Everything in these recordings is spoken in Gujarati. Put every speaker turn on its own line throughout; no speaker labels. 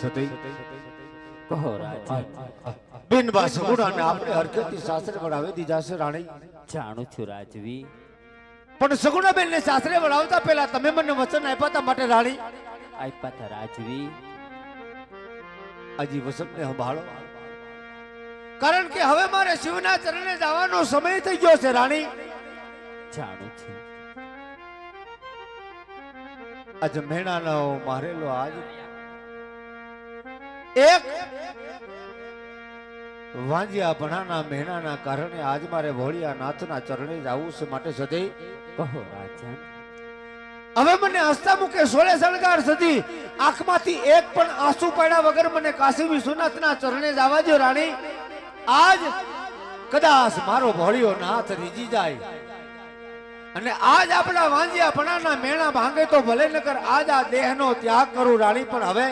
સતી?
કહો રાજા.
બિનબા સગુણાને આપણે હરકતી શાસ્ત્ર વળાવી દીધા છે રાણી.
જાણું છું રાજવી.
પણ સગુણાબેન ને સાસરે વળાવતા પહેલા તમે મને વચન આપ્યા હતા માટે રાણી?
આપ્યા હતા રાજવી.
હજી વસંતને સંભાળો. કારણ કે હવે મારે શિવના ચરણે જવાનો સમય થઈ ગયો છે રાણી.
જાણું છું.
આજ મેણાનો મારેલો આજ એક વાંજિયા ભણાના મેણાના કારણે આજ મારે ભોળિયા નાથના ચરણે જવું છે માટે સદી
કહો રાજા.
હવે મને હસતા મુકે સોળે સળગાર સદી આંખમાંથી એક પણ આંસુ પડ્યા વગર મને કાશી વિશ્વનાથના ચરણે જવા દો રાણી. આજ કદાચ મારો ભોળિયો નાથ રીજી જાય. અને આજ આપણા વાંજિયા ભણાના મેણા ભાંગે તો ભલે નકર આજ આ દેહનો ત્યાગ કરું રાણી, પણ હવે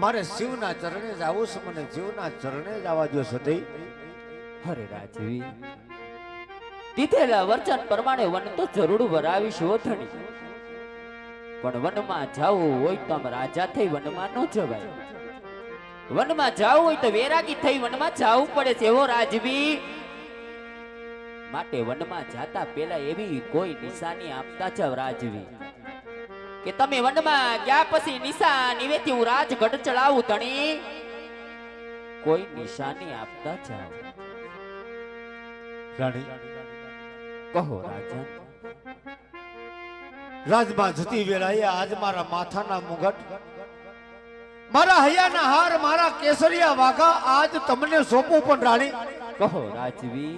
મારે શિવના ચરણે જ આવું છે, મને શિવના ચરણે જવા દો સતી
હરે રાજવી, દીધેલા વચન પ્રમાણે વન તો જરૂર વરાવીશ ઓથણી પણ વનમાં જાવું હોય તો રાજા થઈ વનમાં ન જવાય. વનમાં જાવું હોય તો વેરાગી થઈ વનમાં જાવું પડે છે એવો રાજવી. માટે વનમાં જાતા પેલા એવી કોઈ નિશાની આપતા જાવ, રાજવી. કે તમે વનમાં ગયા પછી નિશાની હું રાજગઢ ચડાવું ધણી? કોઈ નિશાની આપતા જાઓ.
રાણી
કહો રાજા.
રાજમાં જતી વેળાએ આજ મારા માથાના મુગટ મારા હૈયાના હાર મારા કેસરિયા વાઘા આજ તમને સોંપું પણ રાણી.
કહો રાજવી.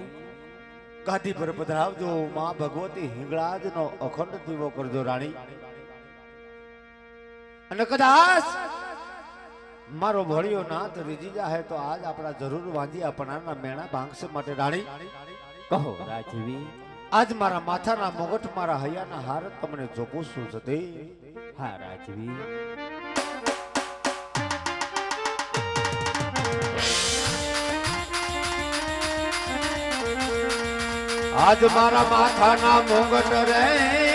ગાદી પર પધરાવજો માં ભગવતી હિંગળાજનો અખંડ દીવો કરજો રાણી. અને કદાચ મારો ભળિયો નાથ રીજી જાહે તો આજ આપણા જરૂર વાંજી આપણાના મેણા ભાંગશે માટે રાણી.
કહો રાજવી,
આજ મારા માથાના મુગટ મારા હૈયાના હાર તમને જોગું છું સતી
હા, રાજવી.
આજ મારા માથાના મુગટ રે.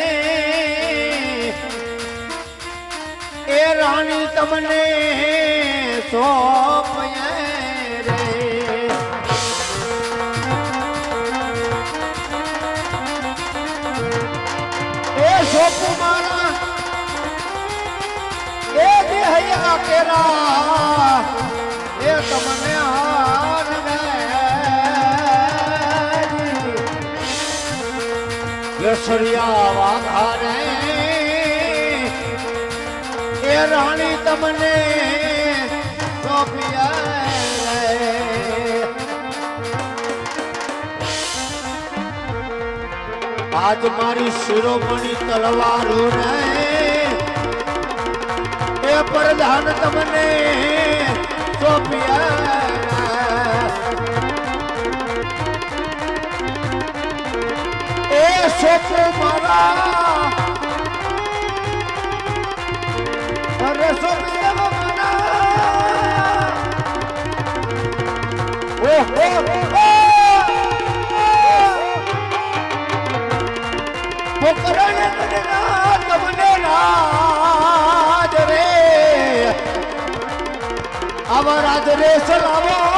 એ રાણી તમને સોંપયે રે. એ દેહયા કેરા એ તમને હાર કેસરિયા વાઘારે એ રાણી તમને. આજ મારી શિરોમણી તલવારો એ પ્રધાન તમને સોંપ્યા એ સોપો મારા ઓહો પોકરણ કરના તમને રાજ રે. આવા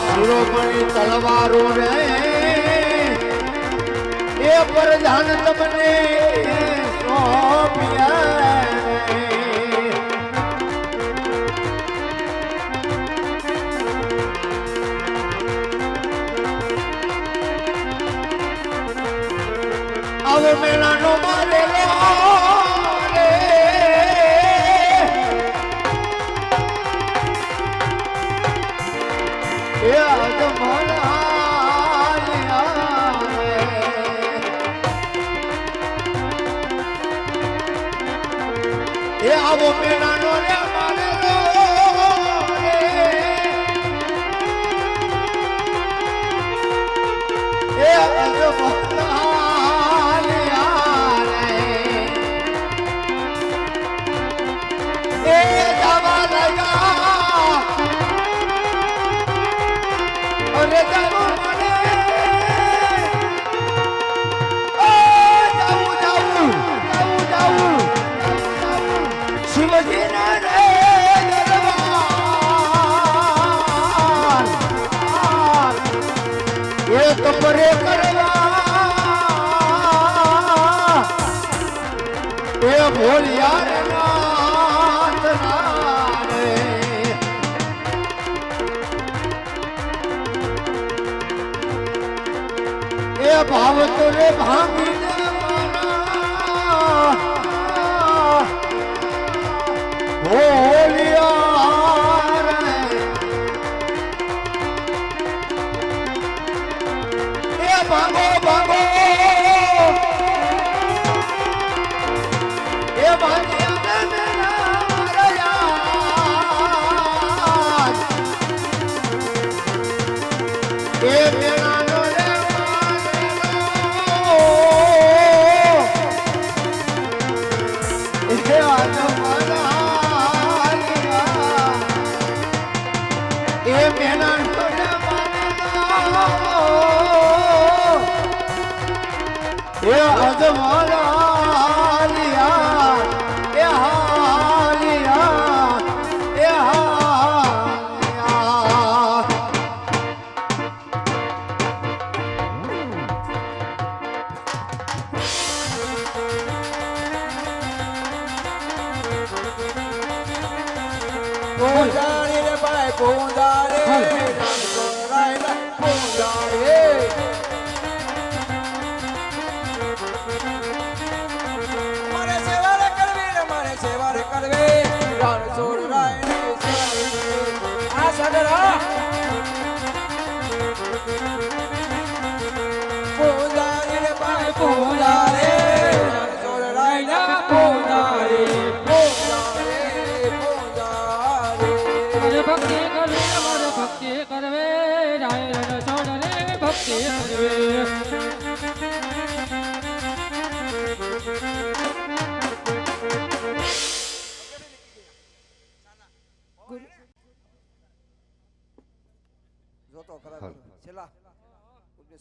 શિરોમણી તલવારો રે એ પ્રધાન તમને સોંપ્યા. આવો મેળાનો એ ભોળિયા એ ભાવ તો રે ભાંગીને એ મેળાનો
કરવી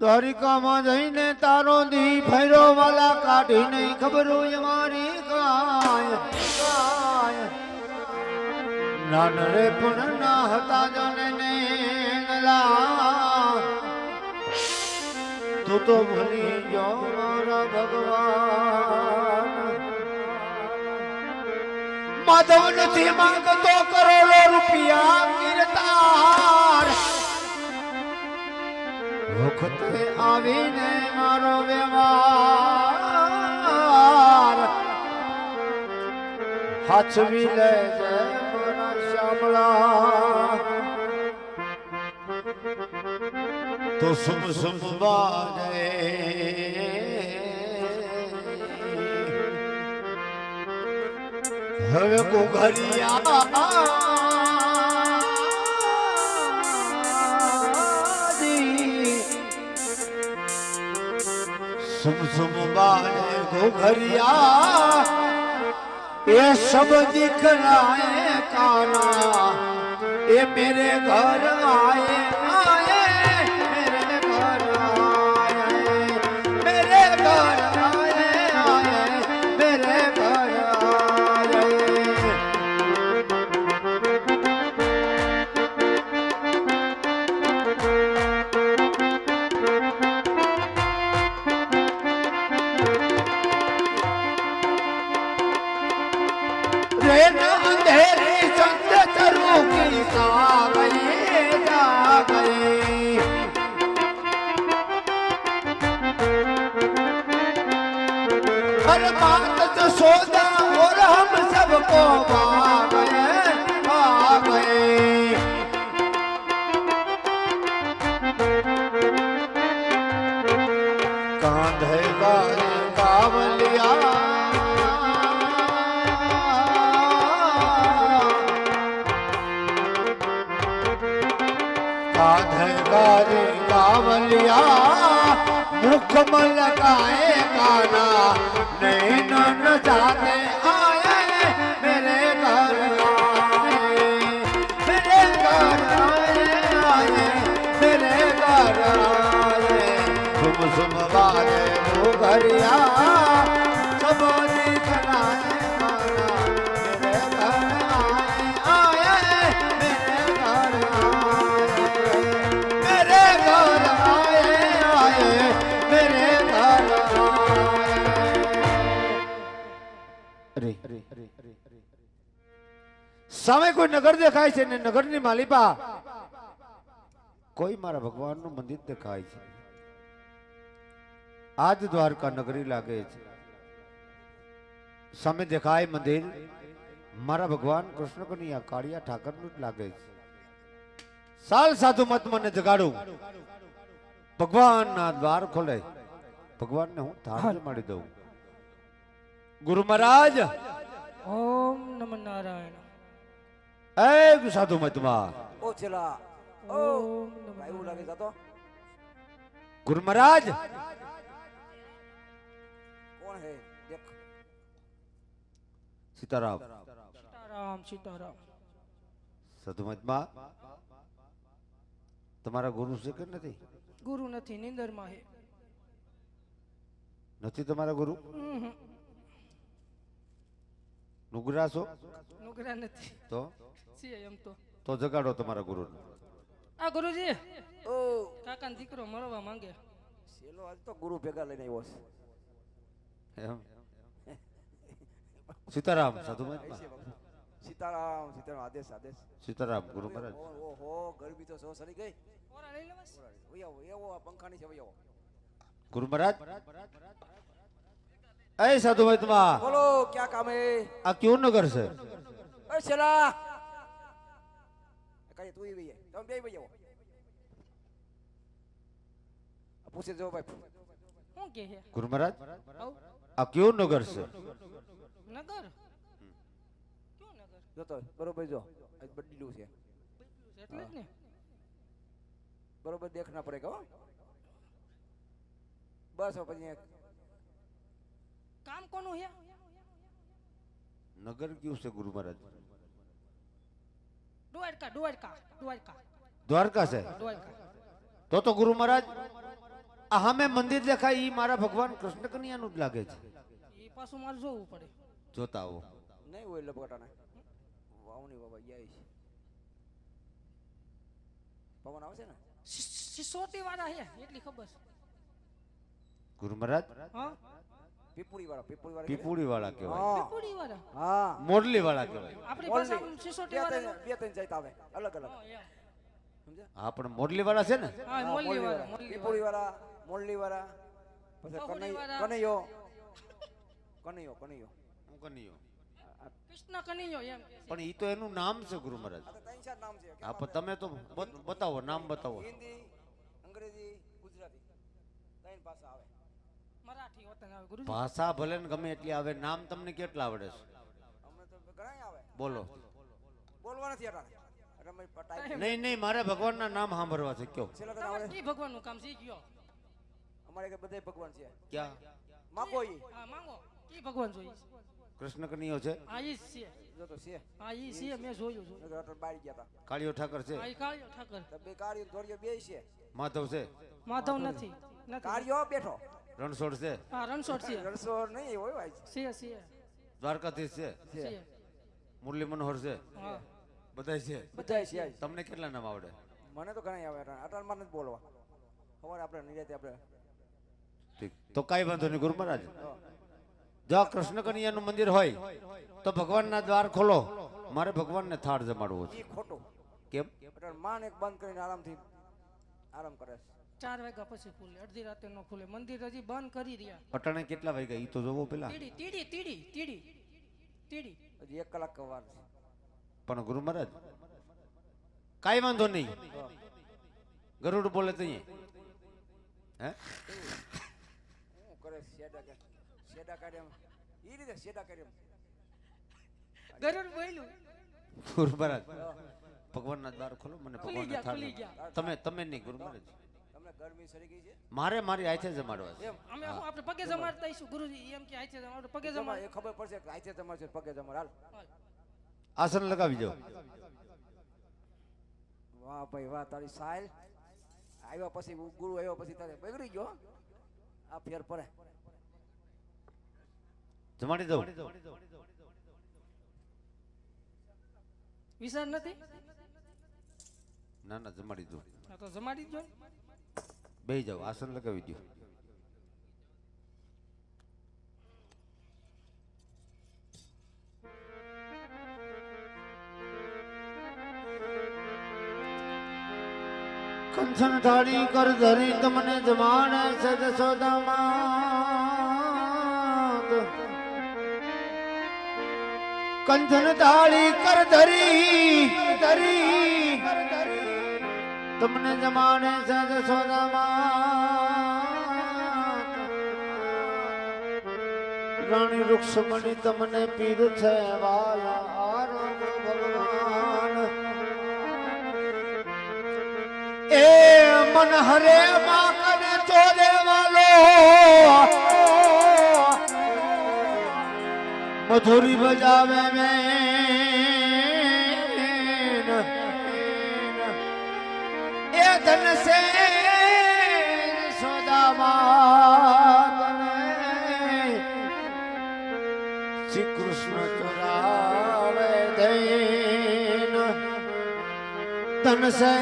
દ્વારિકામાં જઈને તારો દી ફેરો વાલા કાઢી નહીં ખબર હોય મારી કાય નાન રે પણ ના હતા જાને ને તું તો ભૂલી જો મારા ભગવાન. માધવ નથી માંગતો કરોડો રૂપિયા કીર્તાર વખતે આવીને મારો વ્યવહાર હાચવી લે મારા શામળા તો સુમ સુમ બાજે હવે ઘોઘરિયા સુમ સુમ બાજે ઘોઘરિયા એ સબ દિખલાए કાના એ મેરે ઘર આए रेन अंधेरी संग तरु की सा गए जा गए हर बात जो सोचा और हम सबको पा कमल काए काना। नहीं न जाते आए मेरे घर आए। मेरे घर आए आए मेरे घर आए। तुम सुबह आए हो घर आए સામે કોઈ નગર દેખાય છે ને નગરની માલિપા, કોઈ મારા ભગવાનનું મંદિર દેખાય છે. આજ દ્વારકા નગરી લાગે છે. સામે દેખાય મંદિર, મારા ભગવાન કૃષ્ણ કનૈયા કાળિયા ઠાકરનું જ લાગે છે. સાલ સાધુ મત મને જગાડું. ભગવાનના દ્વાર ખોલે. ભગવાનને હું થાળ માડી દઉં. ગુરુ મહારાજ!
ઓમ નમ નારાયણ.
એ સાધુ મતમાં
ઓ છેલા ઓ ભાઈ લાગે છે તો
ગુરુ મહારાજ
કોણ હે દેખ
સીતારામ
સીતારામ સીતારામ
સાધુ મતમાં તમારા ગુરુ છે કે નથી
ગુરુ નથી નિંદરમાં હે
નથી તમારા ગુરુ. નુગરા છો
નુગરા નથી.
તો?
છીએ એમ તો.
તો જગાડો તમારા ગુરુ
આ ગુરુજી!
ઓ.
કાકા દીકરો મળવા માંગે.
સેલો આજ તો ગુરુ ભેગા લઈને આવ્યો છે.
એમ? સીતારામ સાધુ
સીતારામ સીતારામ આદેશ આદેશ.
સીતારામ ગુરુ મહારાજ.
ઓહો ગરબી તો સો સરી ગઈ.
ઓરા લઈ લેવા
ઓરા એવો આ પંખાની છે એવો
ગુરુ મહારાજ? એ સાધુ મતમાં
બોલો ક્યાં કામ હે?
આ કયું નગર છે?
એ છેલા કઈ તું વૈયે તમે બે પૂછે જો ભાઈ
શું કે હે?
ગુરુ મહારાજ
આવ.
આ કયું નગર છે?
નગર? ક્યું નગર?
જોતો બરોબર જો. આજ બદલ્યું છે.
એટલે જ ને.
બરોબર દેખના પડે કે હો. બસ પછી
કામ કોનું હે
નગર કયું છે ગુરુ મહારાજ?
દ્વારકા દ્વારકા દ્વારકા.
દ્વારકા છે?
દ્વારકા.
તો તો ગુરુ મહારાજ આ સામે મંદિર દેખાય ઈ મારા ભગવાન કૃષ્ણ કન્યાનું જ લાગે છે.
એ પાછું મારે જોવું પડે.
જોતા આવો.
નહીં હોય લપકાટાને. વાવણી બાબા જાય છે. પવન આવશે ને?
સિસોટી વાળા હે એટલી ખબર છે.
ગુરુ મહારાજ
હા?
પીપુડી વાળા પીપુડી વાળા
પીપુડી વાળા કહેવાય
હા.
પીપુડી વાળા
હા
મોરલી વાળા કહેવાય
આપણી સિસોટી વાળા
બે ત્રણ જાત આવે. અલગ અલગ.
હા,
પણ મોરલી વાળા છે ને?
હા મોલ્લી વાળા
પીપુડી વાળા મોરલી વાળા પછી કનૈ- કનૈયો કનૈયો. કનૈયો
હું કનૈયો.
કૃષ્ણ કનૈયો એમ
પણ ઈ તો એનું નામ છે ગુરુ મહારાજ.
આ તો ત્રણ ચાર નામ છે.
હા પણ તમે તો બતાવો નામ બતાવો.
હિન્દી અંગ્રેજી ગુજરાતી ત્રણ ભાષા આવે
મરાઠી વતન આવે ગુરુજી.
ભાષા ભલે ને ગમે એટલી આવે નામ તમને કેટલા આવડે છે?
અમને તો ઘણા આવે.
બોલો.
બોલવા નથી અટાણે
નહીં નહીં મારે ભગવાનના નામ સાંભળવા છે કયો?
તો
ભગવાનનું કામ શીખ્યો
અમારે કે બધા ભગવાન છે.
ક્યાં?
માંગો ઈ.
હા માંગો. ઈ ભગવાન જોઈએ?
કૃષ્ણ કનૈયો છે?
હા ઈ છે.
જો તો છે.
હા ઈ છે મેં જોયું છું
નગર બારી ગયા હતા
કાળિયો ઠાકર છે?
હા ઈ કાળિયો ઠાકર.
તો બે કાળીઓ ધોરીઓ બે છે.
માધવ છે?
માધવ નથી
કાળિયો બેઠો.
રણછોડ છે?
હા રણછોડ છે.
રણછોડ નહીં હોય ભાઈ
છે છે.
દ્વારકાધીશ છે?
છે.
મુરલી મનોહર છે?
હા.
બધાય છે?
બધાય છે
તમને કેટલા નામ આવડે?
મને તો ઘણા આવે અટલમાં નથી બોલવા. ખબર આપણે નિરાતે આપણે
ઠીક. તો કાંઈ વાંધો નહીં ગુરુ મહારાજ. જો કૃષ્ણ કનૈયાનું મંદિર હોય તો ભગવાનના દ્વાર ખોલો. મારે ભગવાનને થાળ જમાડવો છે.
ખોટો ખોટું.
કેમ?
માન એક બંધ કરીને આરામથી આરામ કરે છે.
ચાર વાગ્યા પછી ખુલે. અડધી રાતે નો ખુલે. મંદિર હજી બંધ કરી રહ્યા.
અટાણે કેટલા વાગ્યા? ઈ તો જોવો પેલા.
તીડી તીડી તીડી તીડી તીડી
હજી એક કલાક વાર છે.
પણ ગુરુ મહારાજ કાંઈ વાંધો નહીં. ગરુડ બોલે તો હે?
શું કરે શેડા કે શેડા કાઢે ઈ રીતે શેડા કરે એમ?
ગરુડ બોલ્યું.
ગુરુ મહારાજ ભગવાનના દ્વાર ખોલો મને ભગવાનના
ગયા
થાળ
ગયા.
તમે તમે નહીં ગુરુ મહારાજ.
ગરમી સરી ગઈ છે?
મારે મારી હાથે જમાડવા છે
એમ.
અમે હું. આપણે પગે જમાડતા આવીશું ગુરુજી એમ કે આય જમાડો પગે જમાડ
એ ખબર પડશે કે આઈથે તમારે છે પગે તમારે હાલ.
આસન લગાવી જાઓ
વાહ ભાઈ વાહ તારી સાયલ આવ્યા પછી ગુરુ આવ્યા પછી તારે બગડી ગયો આ ફેર પડે.
જમાડી દઉં
વિચાર નથી?
ના ના જમાડી
દો. તો જમાડી જ જો
બે જાઓ, આસન લગાવી દો કંચન થાળી કર ધરી તમને જમાન છે સોદામાં કંચન થાળી કર ધરી ધરી તમને જમાને સજ જશોદામાં રાણી રૂક્ષમણી તમને પીર છે વાલા ભગવાન એ મન હરે માકને ચોરે વાલો મધુરી બજાવે મેન ધન સે સોદામાં શ્રી કૃષ્ણ ચોરાવે દૈન. ધન સે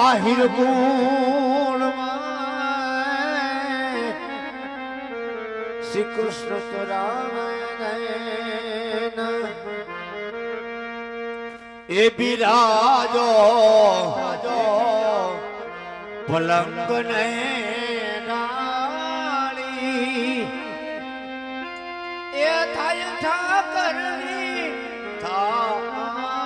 આહિર ગુણ શ્રી કૃષ્ણ ચોરાવે દૈન. એ બિરાજો પલંગ ને ડાળી એ થાય ઠાકરની થાળી.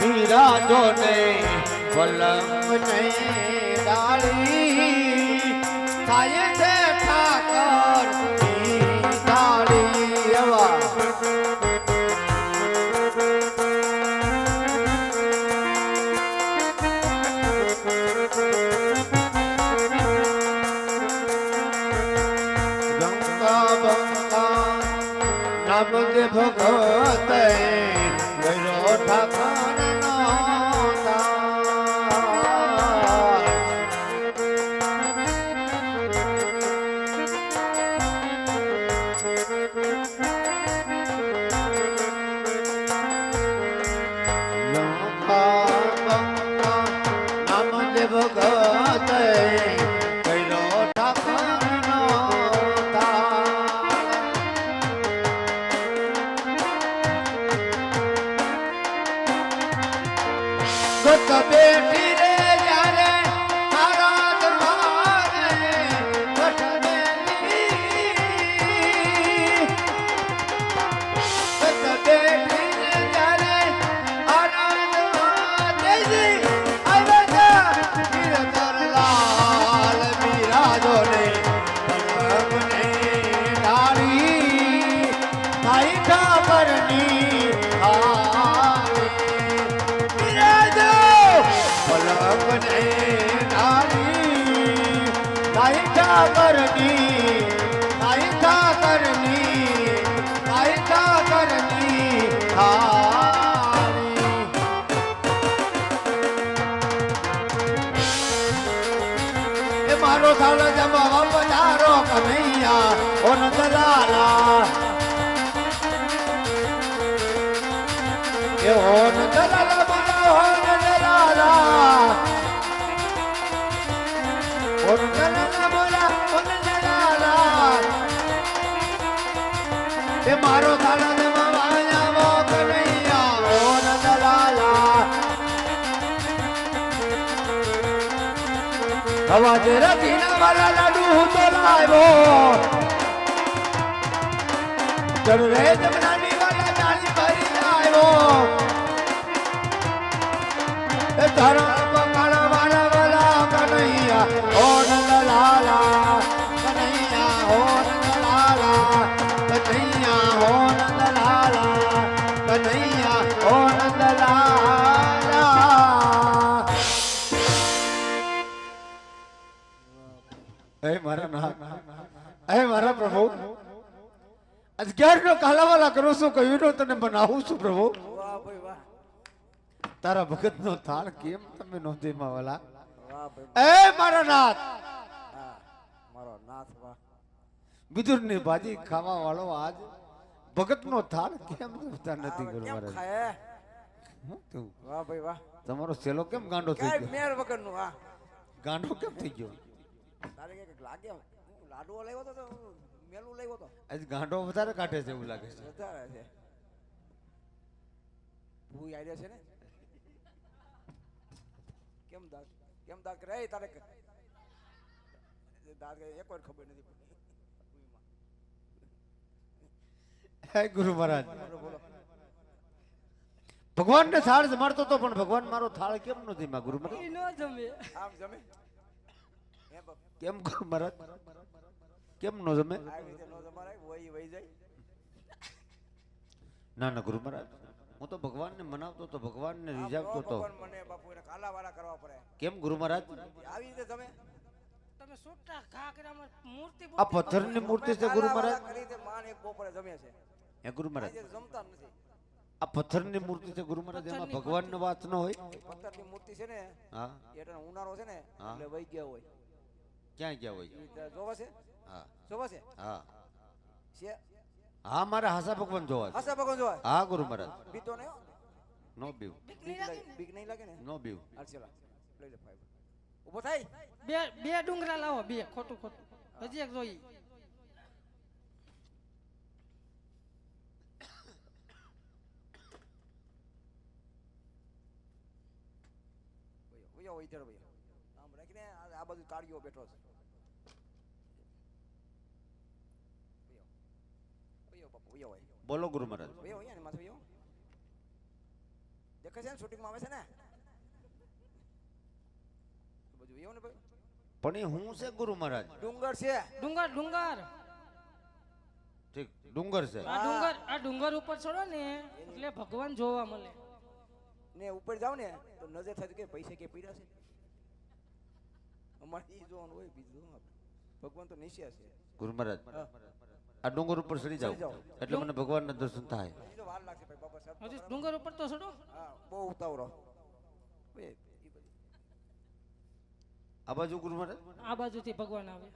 બિરાજો ને પલંગ ને ડાળી થાય છે મારો થાળો જમવા પધારો કનૈયા મારો થાળો જમવા અવાજ રતીના વાલા લાડુ હું તો લાવ્યો. ચડવે જમનાની વાળા ડાળી ભરી લાવ્યો. એ છું કહ્યું તો તને બનાવું છું પ્રભુ. તારા ભગત નો થાળ કેમ તમે નોંધી માવાલા એ મારા નાથ.
હા મારો નાથ વાહ.
વિદુરની ભાજી ખાવા વાળો આજ ભગત નો થાળ કેમ જમતા નથી ગુરુ મહારાજ હું?
વાહ ભાઈ વાહ.
તમારો સેલો કેમ ગાંડો થઈ ગયો?
મેર વગરનું
ગાંડો કેમ થઈ ગયો?
લાગે? લાડુ લેવો તો મેલું લાવ્યો તો.
આજ ગાંઠો વધારે કાઢે છે એવું લાગે છે.
વધારે છે. ભૂ આઈડિયા છે ને? કેમ દાંત કેમ દાંત કરે? એ તારે દાંત કરે એક વાર ખબર નથી પડતી
હે ગુરુ મહારાજ. ભગવાન ને થાળ જમાડતો તો પણ ભગવાન મારો થાળ કેમ નથી માં ગુરુ મહારાજ?
આમ જમે?
કેમ ગુરુ મહારાજ? કેમ નો જમે?
નો
ના ના ગુરુ મહારાજ હું તો ભગવાનને મનાવતો તો ભગવાનને રીઝાવતો તો
મને બાપુ એને કાલા કરવા પડે.
કેમ ગુરુ મહારાજ?
આવી રીતે તમે
તમે સુટ્ટા ઘાઘરામાં મૂર્તિ
આ પથ્થરની મૂર્તિ છે ગુરુ મહારાજ?
કરી તે માન એક બપોરે જમે છે.
હે ગુરુ મહારાજ?
જમતા નથી.
આ પથ્થરની મૂર્તિ છે ગુરુ મહારાજ એમાં
ભગવાન
ભગવાનનો વાત ન હોય?
પથ્થરની મૂર્તિ છે ને
હા.
એટલે ઉનાળો છે ને એટલે વહી ગયા હોય.
ક્યાં ગયા હોય?
જોવા છે? જોવા છે
હા.
છે?
હા મારા હાસા ભગવાન જોવા છે.
હાસા ભગવાન જોવા
હા ગુરુ મહારાજ.
બીતો નહીં
નો બીવ.
બીક નહીં લાગે ને?
નો? બીવ.
હાલ ચલા. લઈ લે ફાઈવ ઊભો થાય?
બે બે ડુંગરા લાવો બે ખોટું ખોટું. હજી એક જોઈ.
આમ રાખીને આ બધું બાજુ કાળિયો બેઠો છે.
બોલો ગુરુ મહારાજ
ભૈયા હોય ને માથે દેખે છે ને શૂટિંગમાં આવે છે ને બધું બાજુ ને ભાઈ
પણ એ હું છે ગુરુ મહારાજ
ડુંગર છે
ડુંગર ડુંગર
ઠીક ડુંગર છે
આ ડુંગર આ ડુંગર ઉપર ચડો ને એટલે ભગવાન જોવા મળે
ને ઉપર જાવ ને તો નજર થાય કે પૈસા કે પીડા છે અમારે એ જોવાનું હોય બીજું ભગવાન તો નિશ્ચય છે
ગુરુ મહારાજ. આ ડુંગર ઉપર ચડી જાવ એટલે મને ભગવાનના દર્શન થાય.
હજી તો વાર લાગશે ભાઈ બાબા સાહેબ.
હજી ડુંગર ઉપર તો ચડો.
બહુ ઉતાવળો. બાજુ.
આ બાજુ ગુરુ મહારાજ
આ બાજુથી ભગવાન આવે.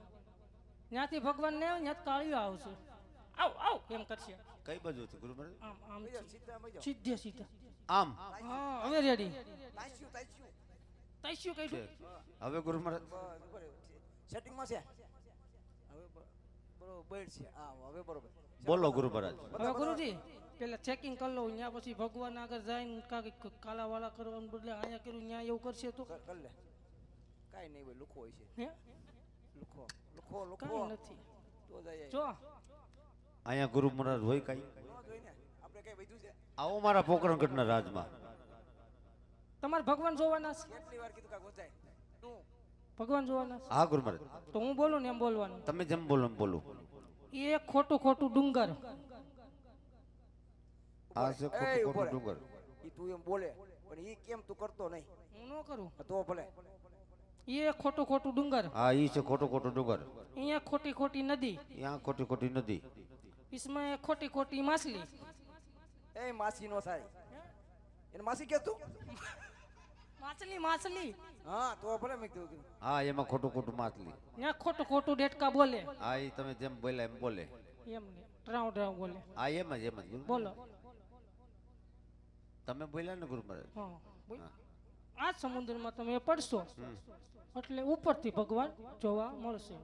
ત્યાંથી ભગવાન ને ત્યાં કાળિયો આવશે. આવ આવ એમ કરશે.
કઈ બાજુથી ગુરુ મહારાજ
આમ આમ
સીધા
સીધે સીધા.
આમ?
હા હવે રેડી
તાસ્યું. તૈસ્યું
છે
કઈ
હવે ગુરુ મહારાજ.
સેટિંગમાં છે હવે બ- બરોબર છે હા હવે બરોબર
બોલો ગુરુ મહારાજ.
ગુરુજી પેલા ચેકિંગ કરી લઉં ત્યાં પછી ભગવાન આગળ જાય કાંઈક કાલા કરવાનું બદલે અહીંયા કર્યું ત્યાં એવું કરશે તો?
કર કર લે. કાંઈ નહીં ભાઈ લુખો હોય છે. લુખો લુખો લુખો.
નથી.
તો જાય
જો.
અહીંયા ગુરુ મહારાજ હોય કઈ?
ન આપણે કઈ વધ્યું છે?
આવો મારા પોકરણગઢના રાજમાં.
તમારે ભગવાન જોવાના છે?
કેટલી વાર કીધું કાંઈ ગોચાય? તું.
ભગવાન જોવાના છે.
હા ગુરુ મહારાજ
તો હું બોલું ને એમ બોલવાનું?
તમે જેમ બોલો એમ બોલું.
એ એક ખોટું ખોટું ડુંગર.
આ છે
એ
ખોટું ખોટું ડુંગર.
ઈ તું એમ બોલે પણ ઈ કેમ તું કરતો નહીં?
હું ન કરું.
તો ભલે.
એ ખોટું ખોટું ડુંગર.
હા ઈ છે ખોટું ખોટું ડુંગર.
અહીંયા ખોટી ખોટી નદી.
અહીંયા ખોટી ખોટી નદી.
ઈસમાં એ ખોટી ખોટી માછલી.
એ માસી નો થાય. એને માસી કે તું
માછલી માછલી.
હા તો ભલે મેં કીધું
હા એમાં ખોટું ખોટું માછલી.
ત્યાં ખોટું ખોટું ડેટકા બોલે.
હા એ તમે જેમ બોલે એમ બોલે.
એમ ને ડ્રાઉ ડ્રાઉ બોલે.
હા એમ જ એમ જ.
બોલો.
તમે બોલ્યા ને ગુરુ મહારાજ?
હા બોલ. આ સમુદ્રમાં તમે પડશો. એટલે ઉપરથી ભગવાન જોવા મળશે.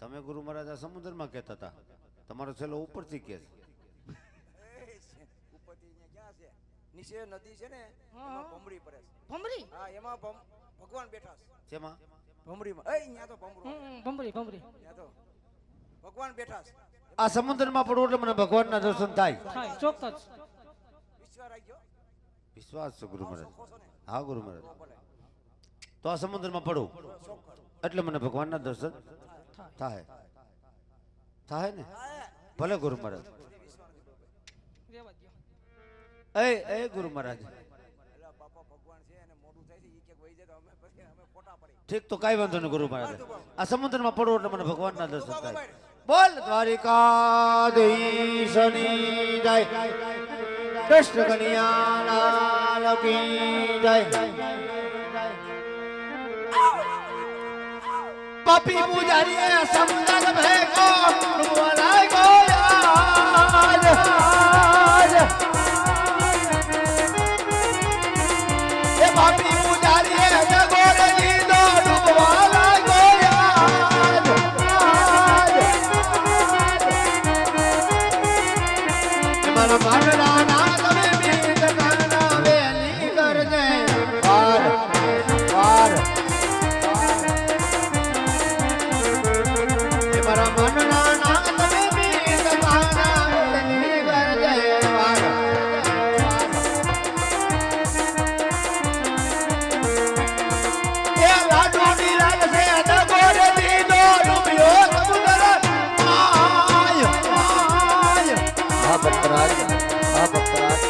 તમે ગુરુ મહારાજ આ સમુદ્રમાં કહેતા હતા. તમારો છેલ્લો ઉપરથી કે છે
એ છે. ઉપરથી અહીંયા ક્યાં છે નીચે નદી છે ને એમાં ભમરી પડે છે.
ભમરી?
હા એમાં ભગવાન બેઠા છે.
શેમાં
ભમરીમાં. એ અહીંયા તો ભમરો
ભમરી ભમરી.
ત્યાં તો ભગવાન બેઠા છે.
આ સમુદ્રમાં પડવું એટલે મને ભગવાનના દર્શન થાય.
થાય ચોક્કસ.
વિશ્વાસ રાખજો. ગયો
વિશ્વાસ છે ગુરુ મહારાજ. હા ગુરુ મહારાજ.
તો
આ સમુદ્રમાં પડું. એટલે મને ભગવાનના દર્શન થાય. થાય. ને? ભલે ગુરુ મહારાજ.
પછી અમે ખોટા પડી
ઠીક તો કઈ વાંધો નહીં ગુરુ મહારાજ. આ સમુદ્રમાં પડો એટલે મને ભગવાનના દર્શન થાય. બોલ, દ્વારિકાધીશની કૃષ્ણ કન્યા જય. પાપી પૂજારી સમુદ્ર ભેગો. આજ.
હા ભક્તરાજ હા ભક્તરાજ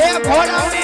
એ ઘોડાની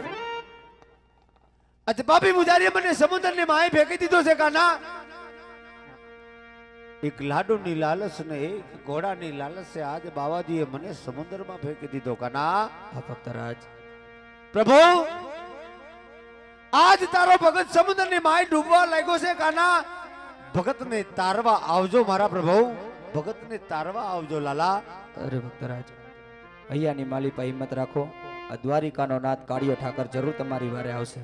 પાપી મુજારીએ મને સમુદ્રની માય ફેંકી દીધો છે કાના એક લાડુની લાલચ ને એક ઘોડાની લાલચ છે આજે બાવાજીએ મને સમુદ્રમાં ફેંકી દીધો કાના
હા ભક્તરાજ.
પ્રભુ આજ તારો ભગત સમુદ્રની માય ડૂબવા લાગ્યો છે કાના ભગતને તારવા આવજો મારા પ્રભુ. ભગતને તારવા આવજો લાલા.
અરે ભક્તરાજ અહીંયાની માલિપા હિંમત રાખો. આ દ્વારિકાનો નાથ કાળિયો ઠાકર જરૂર તમારી વારે આવશે.